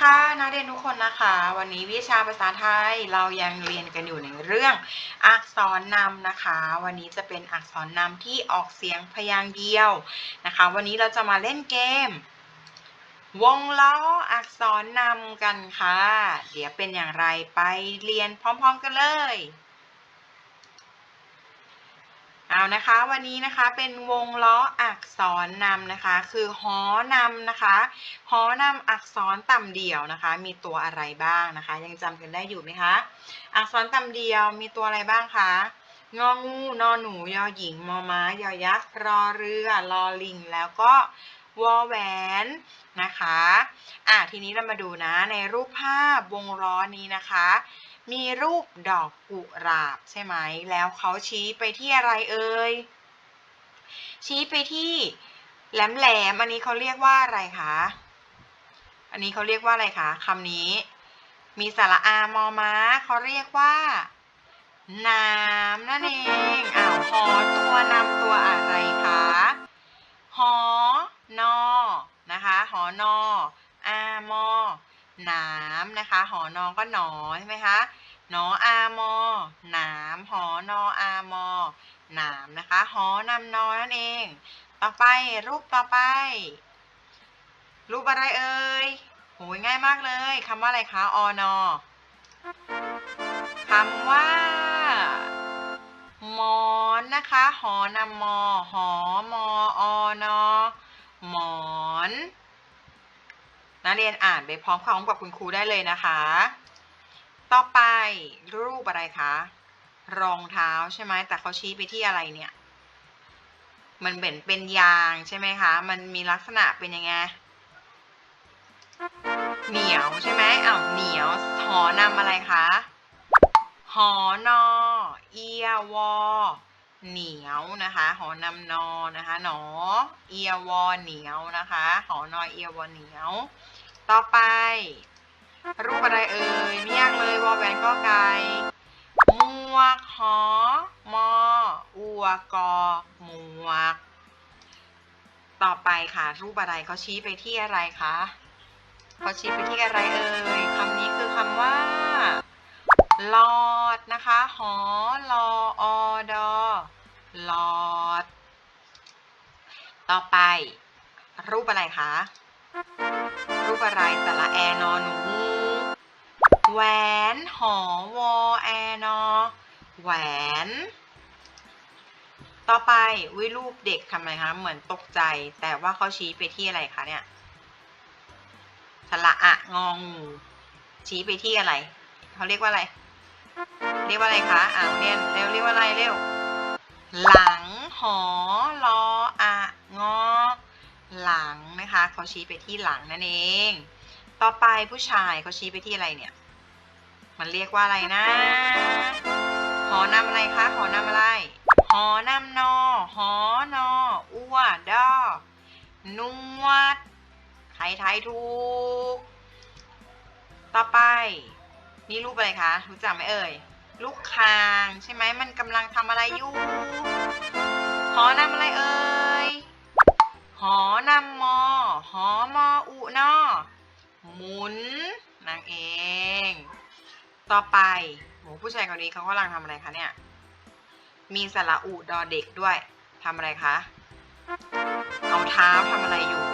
ค่ะนักเรียนทุกคนนะคะ วันนี้วิชาภาษาไทยเรายังเรียนกันอยู่ในเรื่อง อักษรนำนะคะ วันนี้จะเป็นอักษรนำที่ออกเสียงพยางค์เดียวนะคะ วันนี้เราจะมาเล่นเกม วงล้ออักษรนำกันค่ะ เดี๋ยวเป็นอย่างไรไปเรียนพร้อมๆกันเลย เอานะคะวันนี้นะคะเป็นวงล้ออักษรนำนะคะ คือหอนำนะคะหอนำอักษรต่ำเดี่ยวนะคะ มีตัวอะไรบ้างนะคะ ยังจำกันได้อยู่ไหมคะ อักษรต่ำเดี่ยวมีตัวอะไรบ้างคะงองูนอหนูยอหญิงมอม้ายอยักษ์รอเรือลอลิง แล้วก็วอแหวนนะคะอะทีนี้เรามาดูนะในรูปภาพวงล้อนี้นะคะ มีรูปดอกกุหลาบใช่ไหม แล้วเขาชี้ไปที่อะไรเอ่ย ชี้ไปที่แหลมแหลมอันนี้เขาเรียกว่าอะไรคะ อันนี้เขาเรียกว่าอะไรคะคำนี้ มีสระอามอม้าเขาเรียกว่าน้ำนั่นเองอ้าวหอตัวนำตัวอะไรคะหอนอนะคะหอนออามอนามนะคะ หอนอก็หนอใช่ไหมคะ หนออามอหนามหอนออามอหนามนะคะหอนำนอนั่นเอง ต่อไปรูปต่อไป รูปอะไรเอ่ยโหยง่ายมากเลยคำว่าอะไรคะอนอคำว่ามอนนะคะหอนำมอหอมออนอหมอนนักเรียนอ่านไปพร้อมๆกับคุณครูได้เลยนะคะ ต่อไปรูปอะไรคะ รองเท้าใช่ไหมแต่เขาชี้ไปที่อะไรเนี่ย มันเหมือนเป็นยางใช่ไหมคะ มันมีลักษณะเป็นยังไง เหนียวใช่ไหมอ้าวเหนียวหอนำอะไรคะ หอนอ เอียวอ เหนียวนะคะ หอนำนอนะคะ หนอ เอียวอเหนียวนะคะ หอนอเอียวอเหนียว ต่อไป รูปอะไรเอ่ยไม่ยากเลยวอแหวนก็ไก่หมวกหอมออัวกอหมวก ต่อไปค่ะ รูปอะไรเขาชี้ไปที่อะไรคะเขาชี้ไปที่อะไรเอ่ยคำนี้คือคำว่าหลอดนะคะ หอลอออดอหลอด ต่อไป รูปอะไรคะ รูปอะไรสระแอนอหนูแหวนหอวอแอนอแหวน ต่อไปวิรูปเด็กทำอะไรคะเหมือนตกใจ แต่ว่าเขาชี้ไปที่อะไรคะเนี่ยสระอะงองูชี้ไปที่อะไรเขาเรียกว่าอะไร เรียกว่าอะไรคะอ่าเรียนเร็วเรียกว่าอะไรเร็วหลังหอลอ หลังนะคะเขาชี้ไปที่หลังนั่นเอง ต่อไปผู้ชายเขาชี้ไปที่อะไรเนี่ย มันเรียกว่าอะไรนะหอนำอะไรคะหอนำอะไรหอนำนอหอนออ้วดอนวดใครทายถูก ต่อไป นี่รูปอะไรคะรู้จักไหมเอ่ยลูกคางใช่ไหมมันกำลังทำอะไรอยู่หอนำอะไรเอ่ย หอนำมอ หอมออุนอหมุนนางเอง ต่อไปโหผู้ชายคนนี้เขากำลังทำอะไรคะเนี่ย มีสระอุดอเด็กด้วยทำอะไรคะ เอาเท้าทำอะไรอยู่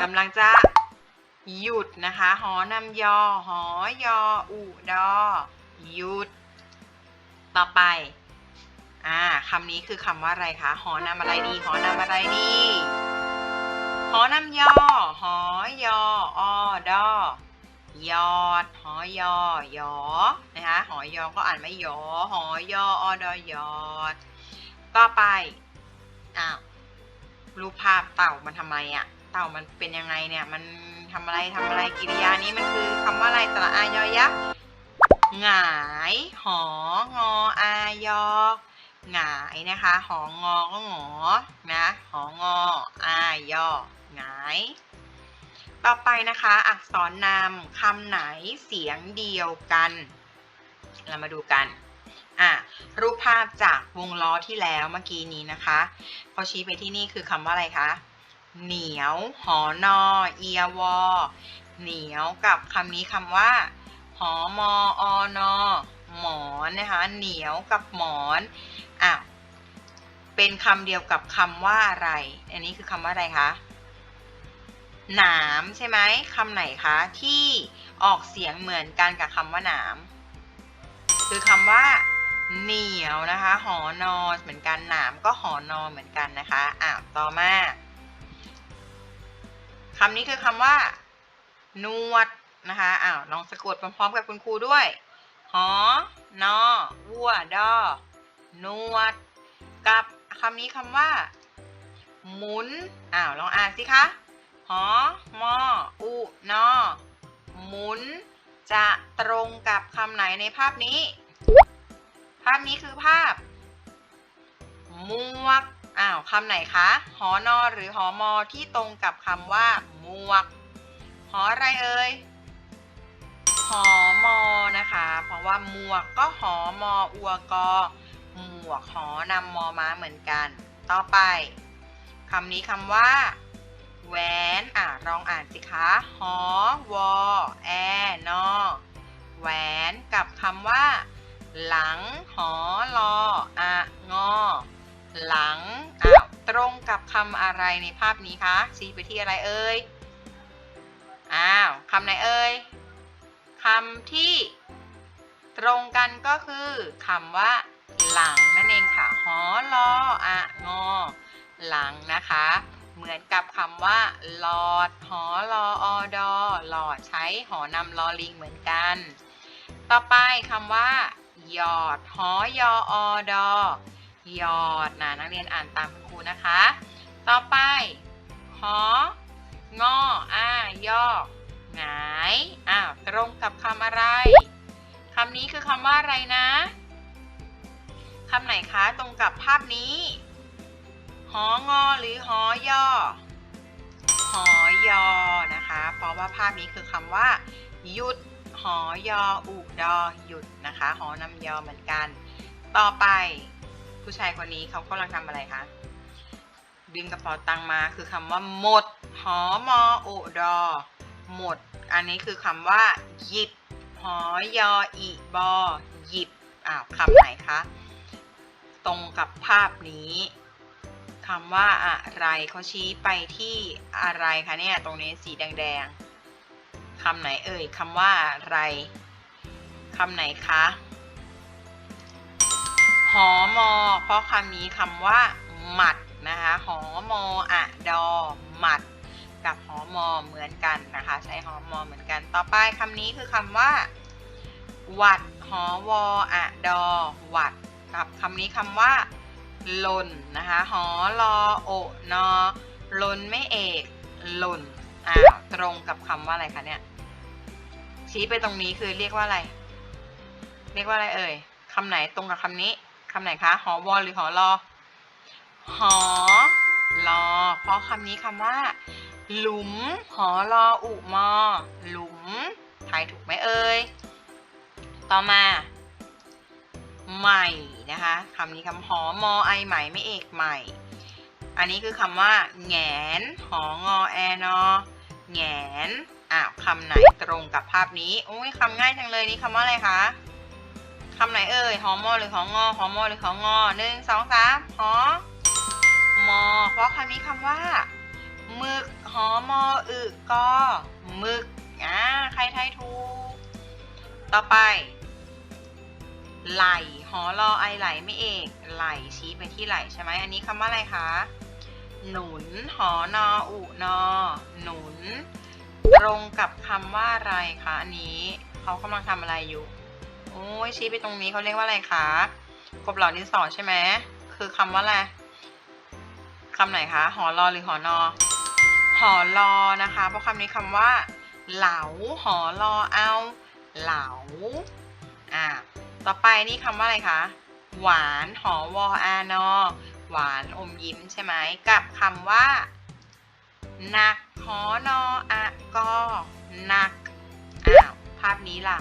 กำลังจะหยุดนะคะ หอนำยอ หอยอ อุดอหยุด ต่อไป อ่าคำนี้คือคำว่าอะไรคะ หอนำอะไรดี หอนำอะไรดี หอนำยอ หอยออดอยอด หอยอยอนะคะ หอยอก็อ่านไม่ยอ หอยออดอยอดต่อไป อ้าว รูปภาพเต่ามันทำไมอะเต่ามันเป็นยังไงเนี่ย มันทำอะไรทำอะไรกิริยานี้มันคือคำว่าอะไรสระอายอยักษ์หงาย หองออายอ หงายนะคะหองอก็หงอนะหองออาย่อหงาย ต่อไปนะคะ อักษรนำคำไหนเสียงเดียวกัน เรามาดูกันอะรูปภาพจากวงล้อที่แล้วเมื่อกี้นี้นะคะพอชี้ไปที่นี่คือคำว่าอะไรคะเหนียว หอนอเอียวอเหนียวกับคำนี้คำว่า หอมออนอหมอนนะคะ เหนียวกับหมอน อะเป็นคำเดียวกับคำว่าอะไร อันนี้คือคำว่าอะไรคะหนามใช่ไหมคำไหนคะที่ออกเสียงเหมือนกันกับคำว่าหนามคือคำว่าเหนียวนะคะ หอนอเหมือนกันหนามก็หอนอเหมือนกันนะคะอะต่อมาคำนี้คือคำว่า นวดนะคะอ้าวลองสะกดพร้อมๆกับคุณครูด้วย หอนอวัวดอ นวด กับคำนี้คำว่า หมุน อ้าว ลองอ่านสิคะ หอมออุนอ หมุน จะตรงกับคำไหนในภาพนี้ ภาพนี้คือภาพมวก อ้าวคำไหนคะ หอนอหรือหอมอที่ตรงกับคำว่ามวก หออะไรเอ่ยหอมอนะคะ เพราะว่าหมวกก็หอมออัวกอ หมวกหอนำมอม้าเหมือนกัน ต่อไปคำนี้คำว่าแหวนอะลองอ่านสิคะหอวอแอนอแหวนกับคำว่า หลังหอลออะงอ หลังอะตรงกับคำอะไรในภาพนี้คะชี้ไปที่อะไรเอ่ยอ้าวคำไหนเอ่ยคำที่ ตรงกันก็คือคำว่า หลังนั่นเองค่ะหอลออะงอ หลังนะคะ เหมือนกับคำว่าหลอดหอลออดอหลอดใช้หอนำลอลิงเหมือนกัน ต่อไปคำว่าหยอดหอยออดอหยอดนะนักเรียนอ่านตามครูนะคะ ต่อไปหองออ้ายอหงายอ้าวตรงกับคำอะไรคำนี้คือคำว่าอะไรนะ คำไหนคะตรงกับภาพนี้ หองอหรือหอยอหอยอนะคะ เพราะว่าภาพนี้คือคำว่า หยุด หอยออุดอหยุดนะคะ หอนำยอเหมือนกัน ต่อไป ผู้ชายคนนี้เขากำลังทำอะไรคะดึงกระเป๋าตังมาคือคำว่า หมด หอมอโอดอ หมด อันนี้คือคำว่า หยิบ หอยออีบอหยิบอ้าวคำไหนคะ ตรงกับภาพนี้คำว่าอะไรเขาชี้ไปที่อะไรคะเนี่ยตรงนี้สีแดงๆคำไหนเอ่ยคำว่าอะไรคำไหนคะหอมอ เพราะคำนี้คำว่าหมัดนะคะหอมออะดอหมัด กับหอมอเหมือนกันนะคะ ใช้หอมอเหมือนกัน ต่อไปคำนี้คือคำว่า หวัดหอวออะดอหวัด กับคำนี้คำว่าหล่นนะคะหอรอโอนอหลนไม่เอกหล่นอ้าตรงกับคำว่าอะไรคะเนี่ย ชี้ไปตรงนี้คือเรียกว่าอะไร เรียกว่าอะไรเอ่ยคำไหนตรงกับคำนี้คำไหนคะหอวอหรือหอรอหอรอเพราะคำนี้คำว่า หลุมหอรออุมอ หลุมทายถูกไหมเอ่ยต่อมา ใหม่ นะคะคำนี้คำหอมอไอใหม่ไม่เอกใหม่ อันนี้คือคำว่าแงนหองอแอนอแงนอ้าวคำไหนตรงกับภาพนี้โอ้ยคำง่ายจังเลยนี่คำว่าอะไรคะคำไหนเอ่ยหอมอหรือหองอหอมอหรือหองอหนึ่งสองสามหอมอเพราะคำนี้คำว่าหมึกหอมออึกอหมึกอ่าใครทายถูกต่อไปไหล อรอไอไหลไม่เอกไหลชี้ไปที่ไหลใช่ไหมอันนี้คำว่าอะไรคะ หนุน หอนออุนอ หนุน ตรงกับคำว่าอะไรคะอันนี้เขากำลังทำอะไรอยู่ โอ้ยชี้ไปตรงนี้เขาเรียกว่าอะไรคะกบเหล่าดินสอใช่ไหมคือคำว่าอะไรคำไหนคะ หอรอหรือหอนอ หอรอนะคะ เพราะคำนี้คำว่า เหลา หอรอเอา เหลา อ่า ต่อไปนี่คำว่าอะไรคะ หวานหอวออานอ หวานอมยิ้มใช่ไหม กับคำว่าหนักหอนออะกอหนักอ้าวภาพนี้ล่ะ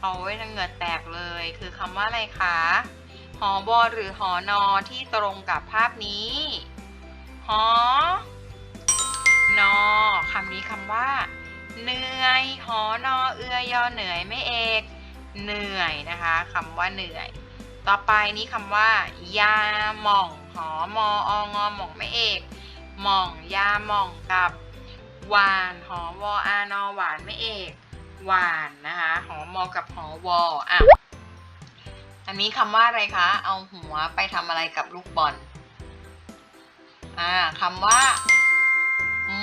โอ้ยทั้งเหงื่อแตกเลย คือคำว่าอะไรคะ หอบอหรือหอนอที่ตรงกับภาพนี้ หอนอคำนี้คำว่า เหนื่อย หอนอเอือยอเหนื่อยไม่เอก เหนื่อยนะคะคำว่าเหนื่อย ต่อไปนี้คำว่า ยาหม่องหอมอองอหม่องไม่เอกหม่องยาหม่องกับหวานหอวออานอหวานไม่เอกหวานนะคะหอมอกับหอวออะอันนี้คำว่าอะไรคะ เอาหัวไปทำอะไรกับลูกบอลอ่าคำว่า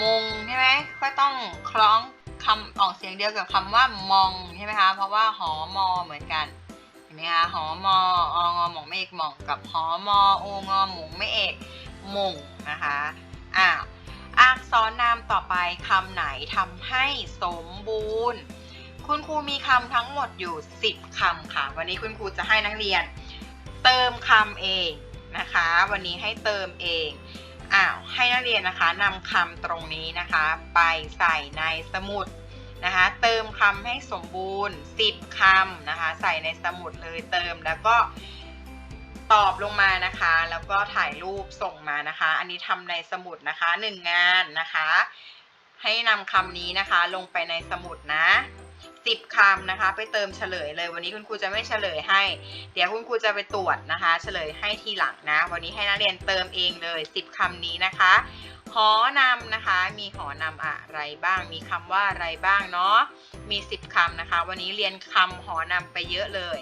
มงใช่ไหมก็ต้องคล้อง คำออกเสียงเดียวกับคำว่ามองใช่ไหมคะ เพราะว่าหอมอเหมือนกันเห็นไหมคะหอมอองอหมองไม่เอกหมองกับหอมอโองอหมงไม่เอกหมงนะคะอ้าอักษรนามต่อไปคำไหนทำให้สมบูรณ์ คุณครูมีคำทั้งหมดอยู่ 10คำค่ะ วันนี้คุณครูจะให้นักเรียน เติมคำเองนะคะ วันนี้ให้เติมเอง อ้าวให้นักเรียนนะคะนำคำตรงนี้นะคะ ไปใส่ในสมุดนะคะเติมคำให้สมบูรณ์ 10คำนะคะ ใส่ในสมุดเลยเติมแล้วก็ตอบลงมานะคะ แล้วก็ถ่ายรูปส่งมานะคะ อันนี้ทำในสมุดนะคะหนึ่งงานนะคะ ให้นำคำนี้นะคะลงไปในสมุดนะ สิบคำนะคะ ไปเติมเฉลยเลย วันนี้คุณครูจะไม่เฉลยให้ เดี๋ยวคุณครูจะไปตรวจนะคะ เฉลยให้ทีหลังนะ วันนี้ให้นักเรียนเติมเองเลยสิบคำนี้นะคะ หอนำนะคะ มีหอนำอะไรบ้าง มีคำว่าอะไรบ้างเนาะ มี 10คำนะคะ วันนี้เรียนคำหอนำไปเยอะเลย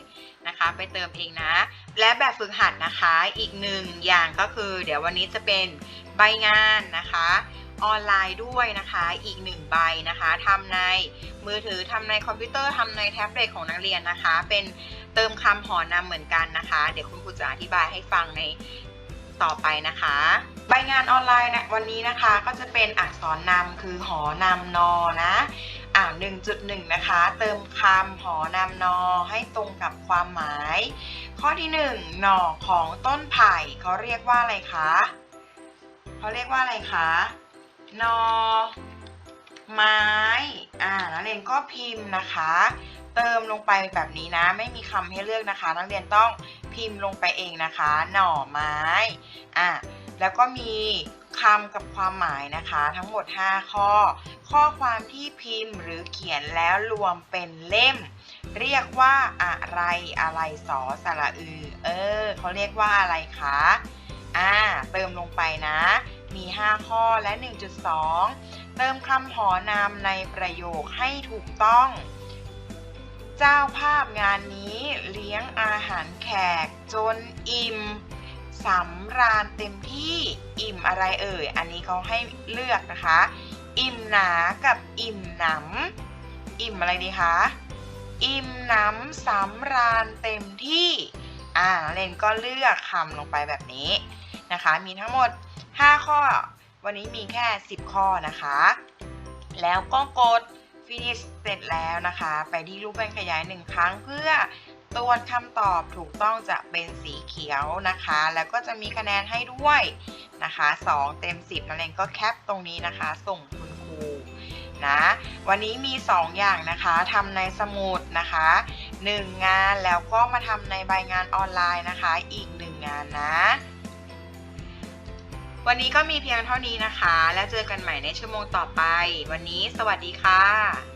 นะคะ ไปเติมเองนะ และแบบฝึกหัดนะคะ อีกหนึ่งอย่างก็คือ เดี๋ยววันนี้จะเป็นใบงานนะคะ ออนไลน์ด้วยนะคะอีกหนึ่งใบนะคะทำในมือถือทำในคอมพิวเตอร์ทำในแท็บเล็ตของนักเรียนนะคะ เป็นเติมคำหอนำเหมือนกันนะคะ เดี๋ยวคุณครูจะอธิบายให้ฟังในต่อไปนะคะ ใบงานออนไลน์นะวันนี้นะคะก็จะเป็นอักษรนำคือหอนำนอนะอ่า1.1 นะคะ เติมคำหอนำนอให้ตรงกับความหมาย ข้อที่ 1 หน่อของต้นไผ่เขาเรียกว่าอะไรคะเขาเรียกว่าอะไรคะ นอ ไม้อ่านักเรียนก็พิมพ์นะคะ เติมลงไปแบบนี้นะ ไม่มีคำให้เลือกนะคะ นักเรียนต้องพิมพ์ลงไปเองนะคะ หน่อไม้อะแล้วก็มีคำกับความหมายนะคะ ทั้งหมด 5 ข้อ ข้อความที่พิมพ์หรือเขียนแล้วรวมเป็นเล่ม เรียกว่าอะไรอะไรสอสระอือ เออเขาเรียกว่าอะไรคะอ่าเติมลงไปนะ มี 5 ข้อและ 1.2 เติมคำหอนำในประโยคให้ถูกต้อง เจ้าภาพงานนี้เลี้ยงอาหารแขกจนอิ่มสำราญเต็มที่อิ่มอะไรเอ่ย อันนี้เขาให้เลือกนะคะ อิ่มหนากับอิ่มหนำอิ่มอะไรดีคะอิ่มหนำสำราญเต็มที่ อ่าเรนก็เลือกคำลงไปแบบนี้นะคะ มีทั้งหมด 5 ข้อ วันนี้มีแค่ 10 ข้อนะคะ แล้วก็กด finish เสร็จแล้วนะคะ ไปที่รูปแว่นขยายหนึ่งครั้งเพื่อตรวจคำตอบถูกต้องจะเป็นสีเขียวนะคะ แล้วก็จะมีคะแนนให้ด้วยนะคะ 2 เต็ม 10นั่นเองก็แคปตรงนี้นะคะ ส่งคุณครูนะวันนี้มี 2 อย่างนะคะทำในสมุดนะคะ 1 งานแล้วก็มาทำในใบงานออนไลน์นะคะ อีก 1 งานนะ วันนี้ก็มีเพียงเท่านี้นะคะ แล้วเจอกันใหม่ในชั่วโมงต่อไป วันนี้สวัสดีค่ะ